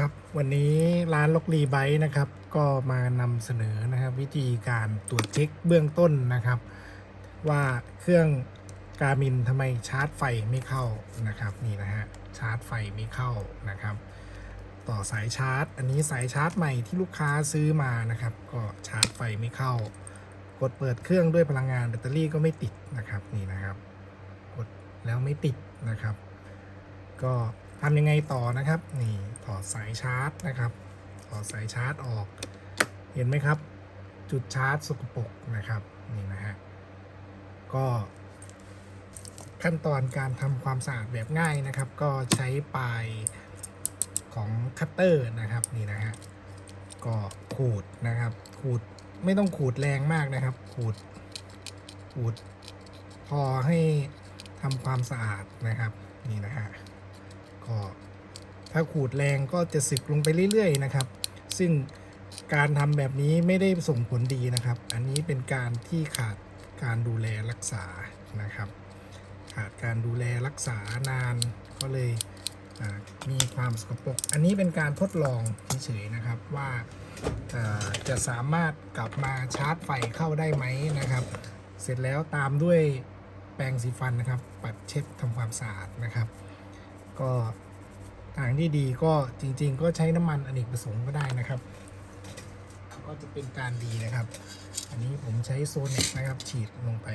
ครับวันนี้ร้านลกรีไบค์นะครับ ก็มานำเสนอนะครับ วิธีการตรวจเช็คเบื้องต้นนะครับ ว่าเครื่องการมินทำไมชาร์จไฟไม่เข้านะครับนี่นะฮะชาร์จไฟไม่เข้านะครับ ต่อสายชาร์จ อันนี้สายชาร์จใหม่ที่ลูกค้าซื้อมานะครับ ก็ชาร์จไฟไม่เข้า กดเปิดเครื่องด้วยพลังงานแบตเตอรี่ก็ไม่ติดนะครับนี่นะครับ กดแล้วไม่ติดนะครับ ก็ ทำยังไงต่อนะครับ นี่ถอดสายชาร์จนะครับ ถอดสายชาร์จออก เห็นไหมครับ จุดชาร์จสกปรกนะครับนี่นะฮะก็ขั้นตอนการทำความสะอาดแบบง่ายนะครับ ก็ใช้ปลายของคัตเตอร์นะครับนี่นะฮะก็ขูดนะครับ ขูดไม่ต้องขูดแรงมากนะครับ ขูดขูดพอให้ทำความสะอาดนะครับ ถ้าขูดแรงก็จะสึกลงไปเรื่อยๆนะครับ ซึ่งการทำแบบนี้ไม่ได้ส่งผลดีนะครับ อันนี้เป็นการที่ขาดการดูแลรักษานะครับ ขาดการดูแลรักษานานก็เลยมีความสกปรก อันนี้เป็นการทดลองเฉยๆนะครับว่าอ่าจะสามารถกลับมาชาร์จไฟเข้าได้ไหมนะครับ เสร็จแล้วตามด้วยแปรงสีฟันนะครับ ปัดเช็ดทำความสะอาดนะครับ ก็ ทางที่ดีก็จริง ๆ ก็ใช้น้ำมันอเนกประสงค์ก็ได้นะครับ ก็จะเป็นการดีนะครับ อันนี้ผมใช้โซนิกนะครับ ฉีดลงไป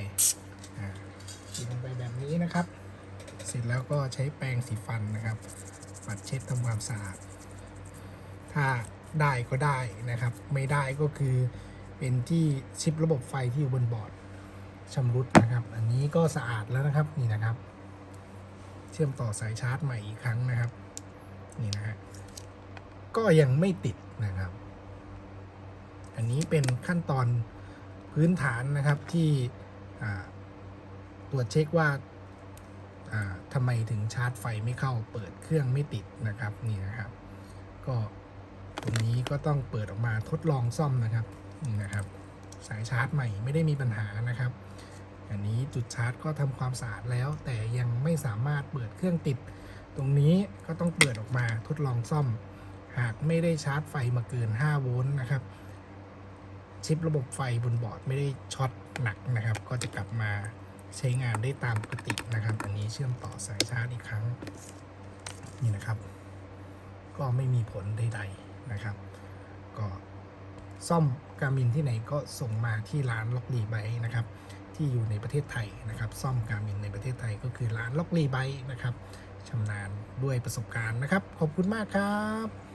ฉีดลงไปแบบนี้นะครับ เสร็จแล้วก็ใช้แปรงสีฟันนะครับ ปัดเช็ดทำความสะอาดถ้าได้ก็ได้นะครับ ไม่ได้ก็คือเป็นที่ชิประบบไฟที่อยู่บนบอร์ดชำรุดนะครับ อันนี้ก็สะอาดแล้วนะครับนี่นะครับ เชื่อมต่อสายชาร์จใหม่อีกครั้งนะครับ ก็ยังไม่ติดนะครับ อันนี้เป็นขั้นตอนพื้นฐานนะครับที่ตรวจเช็คว่าอ่าทำไมถึงชาร์จไฟไม่เข้าเปิดเครื่องไม่ติดนะครับนี่นะครับ ก็ตรงนี้ก็ต้องเปิดออกมาทดลองซ่อมนะครับนี่นะครับ สายชาร์จใหม่ไม่ได้มีปัญหานะครับ อันนี้จุดชาร์จก็ทำความสะอาดแล้ว แต่ยังไม่สามารถเปิดเครื่องติด ตรงนี้ก็ต้องเปิดออกมาทดลองซ่อม หากไม่ได้ชาร์จไฟมาเกิน 5 โวลต์นะครับ ชิประบบไฟบนบอร์ดไม่ได้ช็อตหนักนะครับ ก็จะกลับมาใช้งานได้ตามปกตินะครับ อันนี้เชื่อมต่อสายชาร์จอีกครั้งนี่นะครับ ก็ไม่มีผลใดๆนะครับ ก็ซ่อมการมินที่ไหนก็ส่งมาที่ร้านล็อกลีไบนะครับ ที่อยู่ในประเทศไทยนะครับ ซ่อมการมินในประเทศไทยก็คือร้านล็อกลีไบนะครับชำนาญด้วยประสบการณ์นะครับ ขอบคุณมากครับ